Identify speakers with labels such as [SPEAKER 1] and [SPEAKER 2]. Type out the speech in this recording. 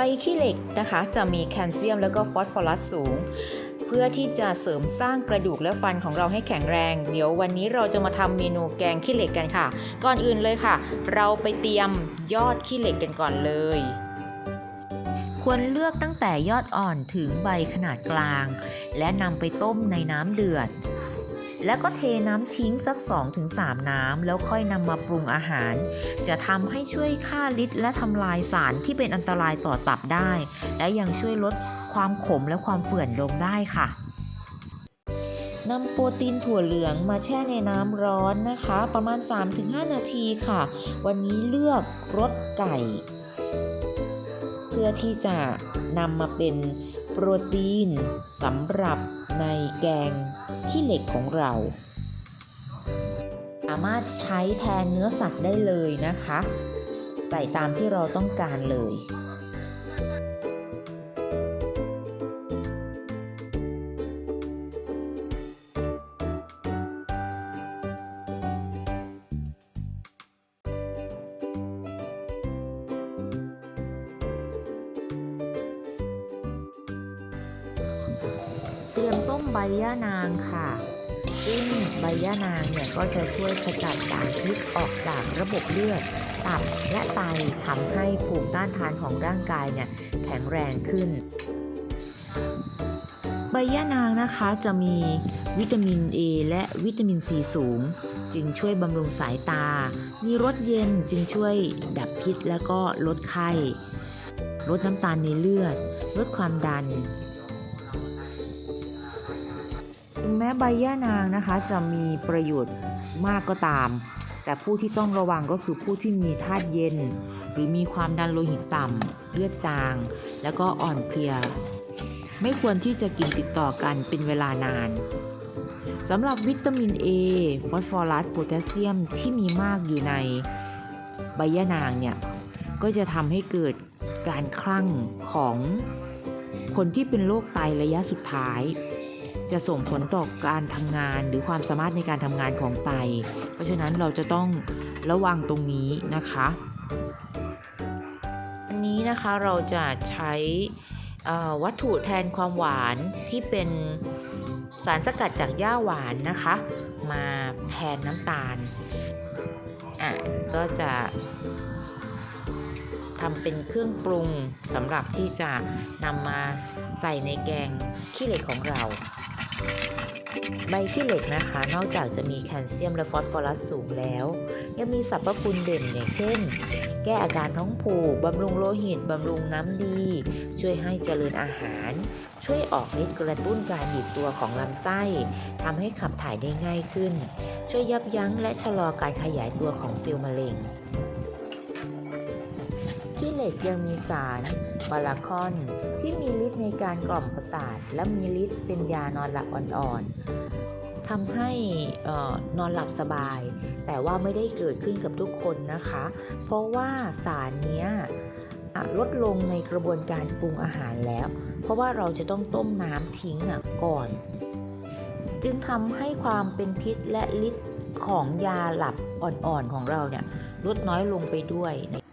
[SPEAKER 1] บขี้เหล็กนะคะ จะมีแคลเซียมแล้วก็ฟอสฟอรัสสูง เพื่อที่จะเสริมสร้างกระดูกและฟันของเราให้แข็งแรง เดี๋ยววันนี้เราจะมาทำเมนูแกงขี้เหล็กกันค่ะ ก่อนอื่นเลยค่ะ เราไปเตรียมยอดขี้เหล็กกันก่อนเลย ควรเลือกตั้งแต่ยอดอ่อนถึงใบขนาดกลาง และนำไปต้มในน้ำเดือด แล้วก็เทน้ำทิ้งสัก 2-3 น้ำ แล้วค่อยนำมาปรุงอาหาร จะทำให้ช่วยฆ่าฤทธิ์และทำลายสารที่เป็นอันตรายต่อตับได้ และยังช่วยลดความขมและความเฝื่อนลงได้ค่ะนำโปรตีนถั่วเหลืองมาแช่ในน้ำร้อนนะคะ ประมาณ 3-5 นาทีค่ะ วันนี้เลือกรสไก่ เพื่อที่จะนำมาเป็น โปรตีนสำหรับในแกงขี้เหล็กของเรา สามารถใช้แทนเนื้อสัตว์ได้เลยนะคะ ใส่ตามที่เราต้องการเลย ใบย่านางค่ะ ซึ่งใบย่านางเนี่ยก็จะช่วยขจัดสารพิษออกจากระบบเลือด ตับและไตทำให้ภูมิต้านทานของร่างกายเนี่ยแข็งแรงขึ้น ใบย่านางนะคะจะมีวิตามิน A และวิตามิน C สูง จึงช่วยบำรุงสายตา มีรสเย็นจึงช่วยดับพิษแล้วก็ลดไข้ ลดน้ำตาลในเลือด ลดความดัน แม้ใบย่านางนะคะจะมีประโยชน์มากก็ตาม แต่ผู้ที่ต้องระวังก็คือผู้ที่มีธาตุเย็น หรือมีความดันโลหิตต่ำเลือดจาง แล้วก็อ่อนเพลีย ไม่ควรที่จะกินติดต่อกันเป็นเวลานานสำหรับวิตามิน A ฟอสฟอรัสโพแทสเซียมที่มีมากอยู่ในใบย่านางเนี่ย ก็จะทำให้เกิดการคลั่งของคนที่เป็นโรคไตระยะสุดท้าย จะส่งผลต่อการทำงานหรือความสามารถในการทำงานของไต เพราะฉะนั้นเราจะต้องระวังตรงนี้นะคะ อันนี้นะคะเราจะใช้วัตถุแทนความหวานที่เป็นสารสกัดจากหญ้าหวานนะคะ มาแทนน้ำตาล อะ ก็จะ ทำเป็นเครื่องปรุงสำหรับที่จะนำมาใส่ในแกงขี้เหล็กของเรา ใบขี้เหล็กนะคะ นอกจากจะมีแคลเซียมและฟอสฟอรัสสูงแล้ว ยังมีสรรพคุณเด่นอย่างเช่น แก้อาการท้องผูกบำรุงโลหิตบำรุงน้ำดี ช่วยให้เจริญอาหาร ช่วยออกฤทธิ์กระตุ้นการหยิบตัวของลำไส้ทำให้ขับถ่ายได้ง่ายขึ้น ช่วยยับยั้งและชะลอการขยายตัวของเซลล์มะเร็ง เหล็กยังมีสารบาลาคอน ที่มีฤทธิ์ในการกล่อมประสาท และมีฤทธิ์เป็นยานอนหลับอ่อนๆทำให้นอนหลับสบาย แต่ว่าไม่ได้เกิดขึ้นกับทุกคนนะคะ เพราะว่าสารเนี้ยลดลงในกระบวนการปรุงอาหารแล้ว เพราะว่าเราจะต้องต้มน้ำทิ้งก่อน จึงทำให้ความเป็นพิษและฤทธิ์ของยาหลับอ่อนๆของเราเนี่ยลดน้อยลงไปด้วยน